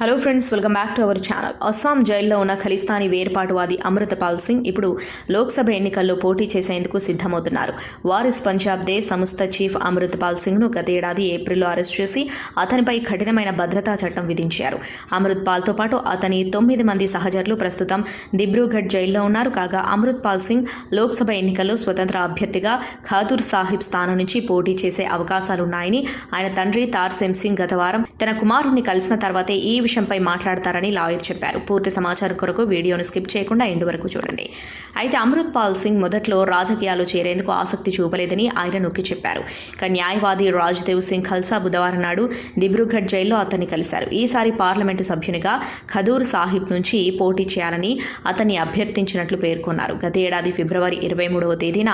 Hello friends welcome back to our channel Assam జైల్లో ఉన్న ఖలిస్తానీ వేర్పాటువాది అమృతపాల్ సింగ్ ఇప్పుడు లోక్సభ ఎన్నికల్లో పోటీ చేసేందుకు సిద్ధమవుతున్నారు. వారిస్ పంజాబ్ దే సంస్థ చీఫ్ అమృతపాల్ సింగ్ను గత ఏడాది ఏప్రిల్లో అరెస్ట్ చేసి అతనిపై కఠినమైన భద్రతా చట్టం విధించారు. అమృత్పాల్తో పాటు అతని తొమ్మిది మంది సహచరులు ప్రస్తుతం దిబ్రూఘడ్ జైల్లో ఉన్నారు. కాగా అమృత్పాల్ సింగ్ లోక్సభ ఎన్నికల్లో స్వతంత్ర అభ్యర్థిగా ఖాదూర్ సాహిబ్ స్థానం నుంచి పోటీ చేసే అవకాశాలున్నాయని ఆయన తండ్రి తార్సేమ్ సింగ్ గత వారం తన కుమారుణ్ణి కలిసిన తర్వాతే ఈ విషయంపై మాట్లాడతారని లాయర్ చెప్పారు. పూర్తి సమాచారం కొరకు వీడియోను స్కిప్ చేయకుండా ఎండు వరకు చూడండి. అయితే అమృత్ పాల్ సింగ్ మొదట్లో రాజకీయాలు చేరేందుకు ఆసక్తి చూపలేదని ఆయన నొక్కి చెప్పారు. ఇక న్యాయవాది రాజ్దేవ్ సింగ్ ఖల్సా బుధవారం నాడు దిబ్రూఘడ్ జైల్లో అతన్ని కలిశారు. ఈసారి పార్లమెంటు సభ్యునిగా ఖదూర్ సాహిబ్ నుంచి పోటీ చేయాలని అతన్ని అభ్యర్థించినట్లు పేర్కొన్నారు. గత ఏడాది ఫిబ్రవరి ఇరవై మూడవ తేదీన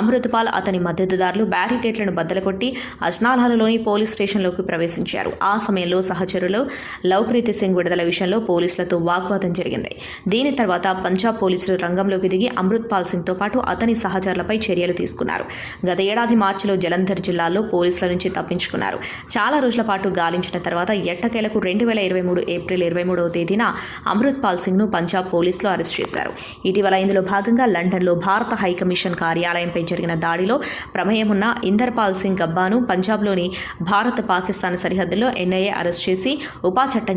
అమృతపాల్ అతని మద్దతుదారులు బ్యారికేట్లను బద్దలకొట్టి అజ్నాలాలోని పోలీస్ స్టేషన్లోకి ప్రవేశించారు. ఆ సమయంలో సహచరులు లవ్ప్రీతి సింగ్ విడుదల విషయంలో పోలీసులతో వాగ్వాదం జరిగింది. దీని తర్వాత పంజాబ్ పోలీసులు రంగంలోకి దిగి అమృత్ పాల్ సింగ్తో పాటు అతని సహచరులపై చర్యలు తీసుకున్నారు. గత ఏడాది మార్చిలో జలంధర్ జిల్లాలో పోలీసుల నుంచి తప్పించుకున్నారు. చాలా రోజుల పాటు గాలించిన తర్వాత ఎట్టకేలకు రెండు వేల ఇరవై మూడు ఏప్రిల్ ఇరవై మూడవ తేదీన అమృత్ పాల్ సింగ్ను పంజాబ్ పోలీసులు అరెస్ట్ చేశారు. ఇటీవల ఇందులో భాగంగా లండన్లో భారత హైకమిషన్ కార్యాలయంపై జరిగిన దాడిలో ప్రమేయం ఉన్న ఇందర్పాల్ సింగ్ గబ్బాను పంజాబ్లోని భారత్ పాకిస్తాన్ సరిహద్దులో ఎన్ఐఏ అరెస్ట్ చేసి ఉపా చట్టం